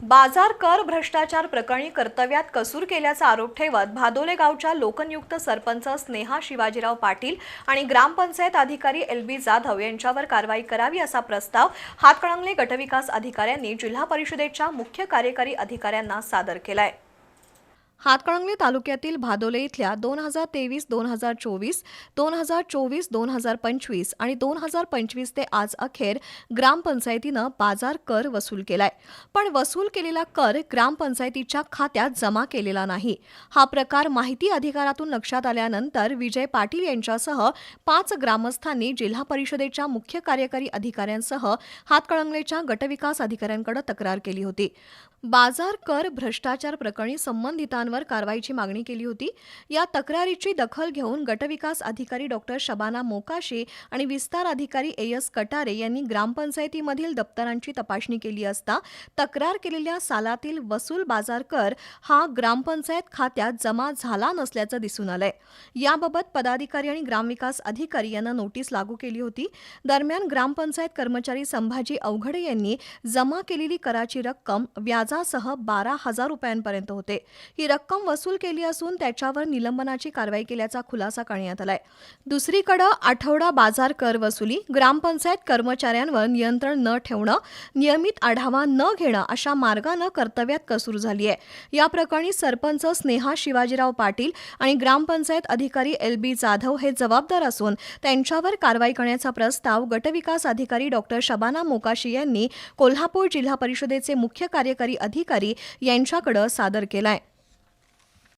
बाजार कर भ्रष्टाचार प्रकरणी कर्तव्यात कसूर केल्याचा आरोप ठेवत भादोले गावच्या लोकनियुक्त सरपंच स्नेहा शिवाजीराव पाटील आणि ग्रामपंचायत अधिकारी एल बी जाधव यांच्यावर कारवाई करावी असा प्रस्ताव हातकणंगले गटविकास अधिकाऱ्यांनी जिल्हा परिषदेच्या मुख्य कार्यकारी अधिकाऱ्यांना सादर केलाय. हातकणंगले तालुक्यातील भादोले इथल्या दोन हजार तेवीस दोन हजार चोवीस दोन हजार चोवीस दोन हजार पंचवीस आणि दोन हजार पंचवीस ते आज अखेर ग्रामपंचायतीनं बाजार कर वसूल केलाय. पण वसूल केलेला कर ग्रामपंचायतीच्या खात्यात जमा केलेला नाही. हा प्रकार माहिती अधिकारातून लक्षात आल्यानंतर विजय पाटील यांच्यासह पाच ग्रामस्थांनी जिल्हा परिषदेच्या मुख्य कार्यकारी अधिकाऱ्यांसह हातकणंगलेच्या गटविकास अधिकाऱ्यांकडे तक्रार केली होती. बाजार कर भ्रष्टाचार प्रकरणी संबंधितांवर कारवाईची मागणी केली होती. या तक्रारीची दखल घेऊन गटविकास अधिकारी डॉक्टर शबाना मोकाशी आणि विस्तार अधिकारी ए. एस. कटारे यांनी ग्रामपंचायतीमधील दप्तरांची तपासणी केली असता तक्रार केलेल्या सालातील वसूल बाजार कर हा ग्रामपंचायत खात्यात जमा झाला नसल्याचं दिसून आलंय. याबाबत पदाधिकारी आणि ग्रामविकास अधिकारी यांना नोटीस लागू केली होती. दरम्यान ग्रामपंचायत कर्मचारी संभाजी अवघडे यांनी जमा केलेली कराची रक्कम व्याजासह बारा हजार रुपयांपर्यंत होते. ही रक्कम वसूल केली असून त्याच्यावर निलंबनाची कारवाई केल्याचा खुलासा करण्यात आलाय. दुसरीकडे आठवडा बाजार कर वसुली ग्रामपंचायत कर्मचाऱ्यांवर नियंत्रण न ठेवणं नियमित आढावा न घेणं अशा मार्गानं कर्तव्यात कसूर झाली आहे या प्रकरणी सरपंच स्नेहा शिवाजीराव पाटील आणि ग्रामपंचायत अधिकारी एल बी जाधव हे जबाबदार असून त्यांच्यावर कारवाई करण्याचा प्रस्ताव गटविकास अधिकारी डॉक्टर शबाना मोकाशी यांनी कोल्हापूर जिल्हा परिषदेचे मुख्य कार्यकारी अधिकारी यांच्याकडे सादर केलाय.